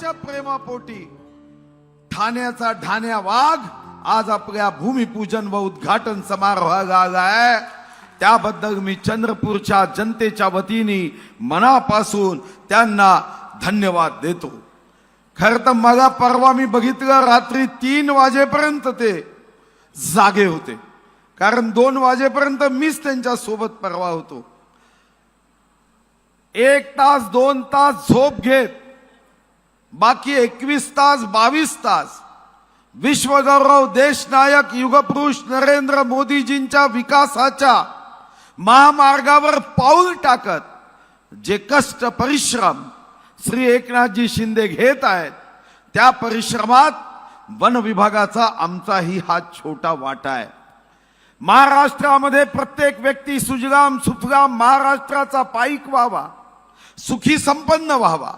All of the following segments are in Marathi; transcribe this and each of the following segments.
आज प्रेमापोटी. ठाण्याचा ठाण्या वाघ आज आपल्या भूमिपूजन व उद्घाटन समारोहाला आहे. त्याबद्दल मी चंद्रपूरच्या जनतेच्या वतीने मनापासून त्यांना धन्यवाद देतो. खर तर मला परवा मी बघितलं रात्री तीन वाजेपर्यंत ते जागे होते. कारण दोन वाजेपर्यंत मीच त्यांच्यासोबत परवा होतो. एक तास दोन तास झोप घेत बाकी एकवीस तास बावीस तास. विश्वगौरव देशनायक युगपुरुष नरेंद्र मोदीजींच्या विकासाच्या महामार्गावर पाऊल टाकत जे कष्ट परिश्रम श्री एकनाथजी शिंदे घेत आहेत त्या परिश्रमात वन विभागाचा आमचाही हा छोटा वाटा आहे. महाराष्ट्रामध्ये प्रत्येक व्यक्ती सुजलाम सुफलाम महाराष्ट्राचा पाईक व्हावा सुखी संपन्न व्हावा.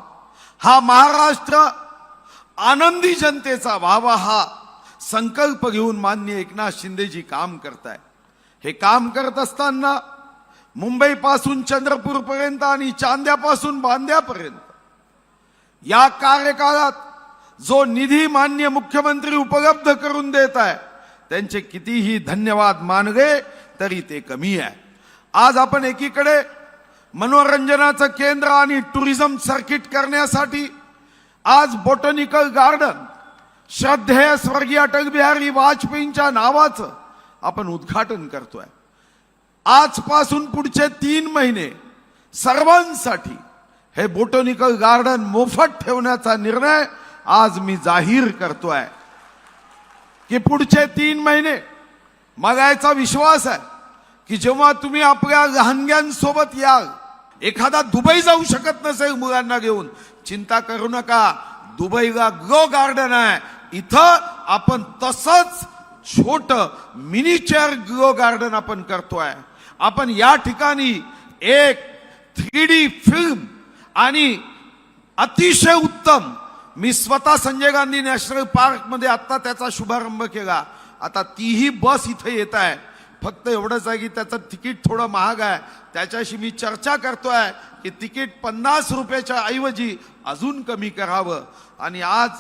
हा महाराष्ट्र आनंदी जनतेचा व्हावा हा संकल्प घेऊन मान्य एकनाथ शिंदेजी काम करताय. हे काम करत असताना मुंबईपासून चंद्रपूरपर्यंत आणि चांद्यापासून बांद्यापर्यंत या कार्यकाळात जो निधी मान्य मुख्यमंत्री उपलब्ध करून देत आहे त्यांचे कितीही धन्यवाद मानले तरी ते कमी आहे. आज आपण एकीकडे मनोरंजनाचं केंद्र आणि टुरिझम सर्किट करण्यासाठी आज बॉटनिकल गार्डन श्रद्धेय स्वर्गीय अटल बिहारी वाजपेयींच्या नावाचं आपण उद्घाटन करतोय. आजपासून पुढचे तीन महिने सर्वांसाठी हे बोटनिकल गार्डन मोफत ठेवण्याचा निर्णय आज मी जाहीर करतोय. की पुढचे तीन महिने मागायचा विश्वास आहे की जेव्हा तुम्ही आपल्या लहानग्यांसोबत याल एखादा दुबई जाऊ शकत नसेल मुलांना घेऊन. चिंता करू नका. दुबईला ग्रो गार्डन आहे. इथं आपण तसंच छोट मिनिचर ग्रो गार्डन आपण करतोय. आपण या ठिकाणी एक थ्री डी फिल्म आणि अतिशय उत्तम. मी स्वतः संजय गांधी नॅशनल पार्कमध्ये आत्ता त्याचा शुभारंभ केला. आता तीही बस इथे येत आहे. फक्त एवढंच आहे की त्याचं तिकीट थोडं महाग आहे. त्याच्याशी मी चर्चा करतोय की तिकीट पन्नास रुपयाच्या ऐवजी अजून कमी करावं. आणि आज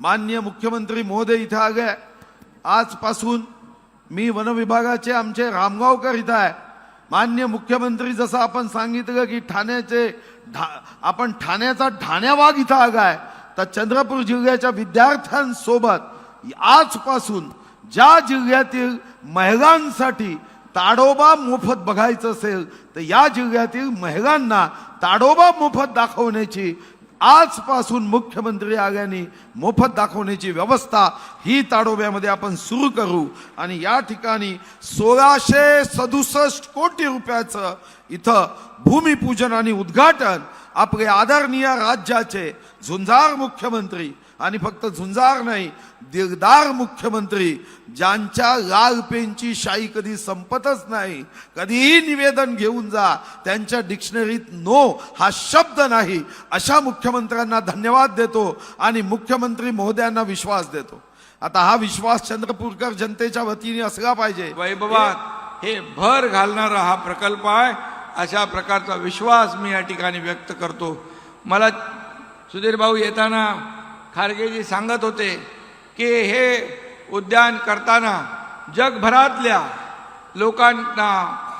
मान्य मुख्यमंत्री महोदय इथं आले आजपासून मी वनविभागाचे आमचे रामगावकर इथं आहे. मान्य मुख्यमंत्री जसं आपण सांगितलं की ठाण्याचे ढा आपण ठाण्याचा ठाण्यावाग इथं आगाय तर चंद्रपूर जिल्ह्याच्या विद्यार्थ्यांसोबत आजपासून ज्या जिल्ह्यातील महिलांसाठी ताडोबा मोफत बघायचं असेल तर या जिल्ह्यातील महिलांना ताडोबा मोफत दाखवण्याची आजपासून मुख्यमंत्री आल्याने मोफत दाखवण्याची व्यवस्था ही ताडोब्यामध्ये आपण सुरू करू. आणि या ठिकाणी सोळाशे सदुसष्ट कोटी रुपयाचं इथं भूमिपूजन आणि उद्घाटन आपले आदरणीय राज्याचे झुंजार मुख्यमंत्री आणि फक्त झुंजार नाही दिलदार मुख्यमंत्री ज्यांच्या लालपेनची शाई कधी संपतच नाही कधीही निवेदन घेऊन जा त्यांच्या डिक्शनरीत नो हा शब्द नाही. अशा मुख्यमंत्र्यांना धन्यवाद देतो आणि मुख्यमंत्री महोदयांना विश्वास देतो. आता हा विश्वास चंद्रपूरकर जनतेच्या वतीने असला पाहिजे. वैभवात हे भर घालणारा हा प्रकल्प आहे. अशा प्रकारचा विश्वास मी या ठिकाणी व्यक्त करतो. मला सुधीर भाऊ येताना खारगेजी सांगत होते की हे उद्यान करताना जगभरातल्या लोकांना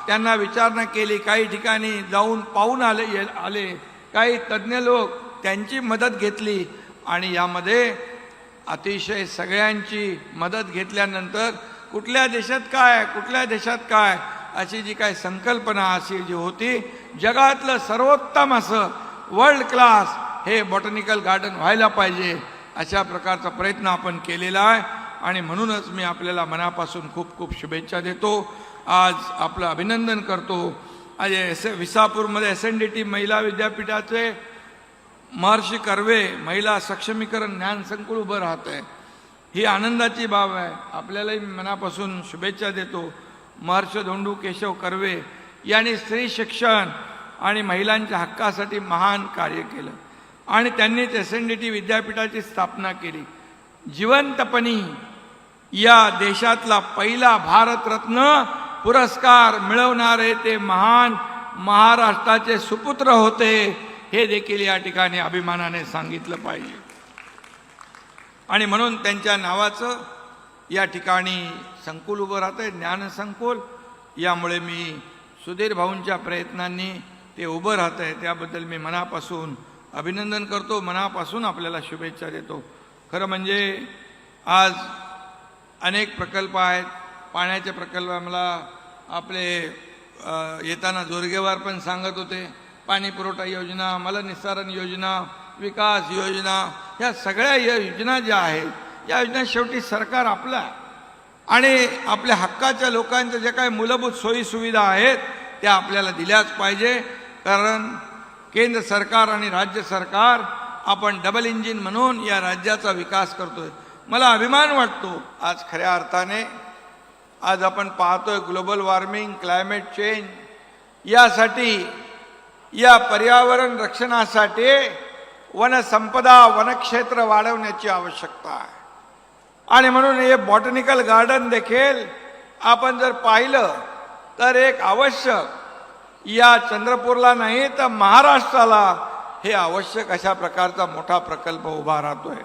त्यांना विचारणा केली. काही ठिकाणी जाऊन पाहून आले ये- आले. काही तज्ज्ञ लोक त्यांची मदत घेतली आणि यामध्ये अतिशय सगळ्यांची मदत घेतल्यानंतर कुठल्या देशात काय कुठल्या देशात काय अशी जी काय संकल्पना अशी जी होती जगातलं सर्वोत्तम असं वर्ल्ड क्लास हे बॉटनिकल गार्डन व्हायला पाहिजे अशा प्रकारचा प्रयत्न आपण केलेला आहे. आणि म्हणूनच मी आपल्याला मनापासून खूप खूप शुभेच्छा देतो. आज आपलं अभिनंदन करतो. आज एस विसापूरमध्ये एस एन डी टी महिला विद्यापीठाचे महर्षी कर्वे महिला सक्षमीकरण ज्ञान संकुल उभं राहत आहे. ही आनंदाची बाब आहे. आपल्यालाही मनापासून शुभेच्छा देतो. महर्ष धोंडू केशव कर्वे यांनी स्त्री शिक्षण आणि महिलांच्या हक्कासाठी महान कार्य केलं. आणि त्यांनीच एस एन डी टी विद्यापीठाची स्थापना केली. जिवंतपणी या देशातला पहिला भारतरत्न पुरस्कार मिळवणारे ते महान महाराष्ट्राचे सुपुत्र होते हे देखील या ठिकाणी अभिमानाने सांगितलं पाहिजे. आणि म्हणून त्यांच्या नावाचं या ठिकाणी संकुल उभं राहतंय ज्ञानसंकुल. यामुळे मी सुधीर भाऊंच्या प्रयत्नांनी ते उभं राहतंय आहे त्याबद्दल मी मनापासून अभिनंदन करतो मनापासून आपल्याला शुभेच्छा देतो. खरं म्हणजे आज अनेक प्रकल्प आहेत. पाण्याचे प्रकल्प आम्हाला आपले येताना जोरगेवार पण सांगत होते. पाणी पुरवठा योजना मलनिस्सारण योजना विकास योजना ह्या सगळ्या या योजना ज्या आहेत या योजना शेवटी सरकार आपलं आहे. आणि आपल्या हक्काच्या लोकांच्या ज्या काही मूलभूत सोयीसुविधा आहेत त्या आपल्याला दिल्याच पाहिजे. कारण केंद्र सरकार आणि राज्य सरकार आपण डबल इंजिन म्हणून या राज्याचा विकास करतोय. मला अभिमान वाटतो. आज खऱ्या अर्थाने आज आपण पाहतोय ग्लोबल वॉर्मिंग क्लायमेट चेंज यासाठी या पर्यावरण रक्षणासाठी वनसंपदा वनक्षेत्र वाढवण्याची आवश्यकता आहे. आणि म्हणून हे बॉटनिकल गार्डन देखील आपण जर पाहिलं तर एक आवश्यक या चंद्रपूरला नाही तर महाराष्ट्राला हे आवश्यक अशा प्रकारचा मोठा प्रकल्प उभा राहतोय.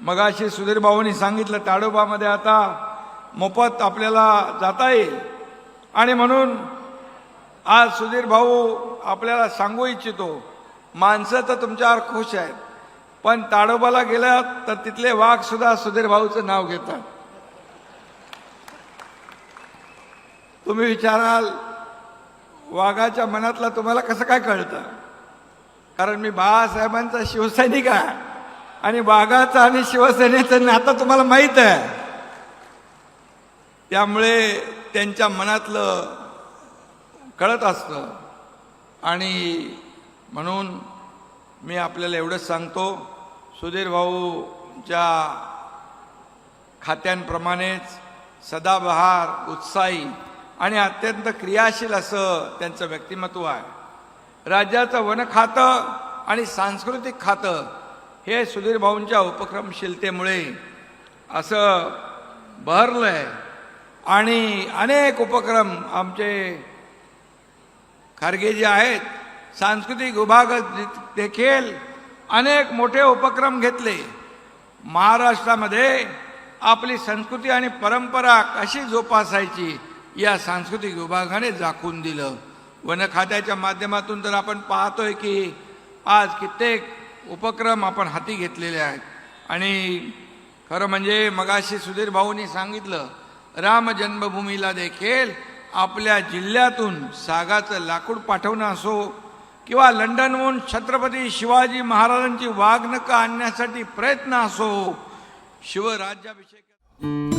मगाशी सुधीरभाऊनी सांगितलं ताडोबामध्ये आता मोफत आपल्याला जाता येईल. आणि म्हणून आज सुधीर भाऊ आपल्याला सांगू इच्छितो माणसं तर तुमच्यावर खुश आहेत पण ताडोबाला गेल्यात तर तिथले वाघसुद्धा सुधीरभाऊचं सुधीर भाऊचं नाव घेतात. तुम्ही विचाराल वाघाच्या मनातला तुम्हाला कसं काय कळतं? कारण मी बाळासाहेबांचा शिवसैनिक आहे. आणि वाघाचं आणि शिवसेनेचं नातं तुम्हाला माहीत आहे. त्यामुळे त्यांच्या मनातलं कळत असतं. आणि म्हणून मी आपल्याला एवढंच सांगतो सुधीर भाऊच्या खात्यांप्रमाणेच सदाबहार उत्साही आणि अत्यंत क्रियाशील असं त्यांचं व्यक्तिमत्व आहे. राज्याचं वन खातं आणि सांस्कृतिक खातं हे सुधीर भाऊंच्या उपक्रमशीलतेमुळे असं बहरलं आहे आणि अनेक उपक्रम आमचे खारगे जे आहेत सांस्कृतिक विभाग देखील अनेक मोठे उपक्रम घेतले. महाराष्ट्रामध्ये आपली संस्कृती आणि परंपरा कशी जोपासायची या सांस्कृतिक विभागाने झाकून दिलं. वन खात्याच्या माध्यमातून तर आपण पाहतोय की आज कित्येक उपक्रम आपण हाती घेतलेले आहेत. आणि खरं म्हणजे मगाशी सुधीर भाऊंनी सांगितलं राम जन्मभूमीला देखील आपल्या जिल्ह्यातून सागाचं लाकूड पाठवणं असो किंवा लंडनहून छत्रपती शिवाजी महाराजांची वाघनकं आणण्यासाठी प्रयत्न असो शिवराज्याभिषेक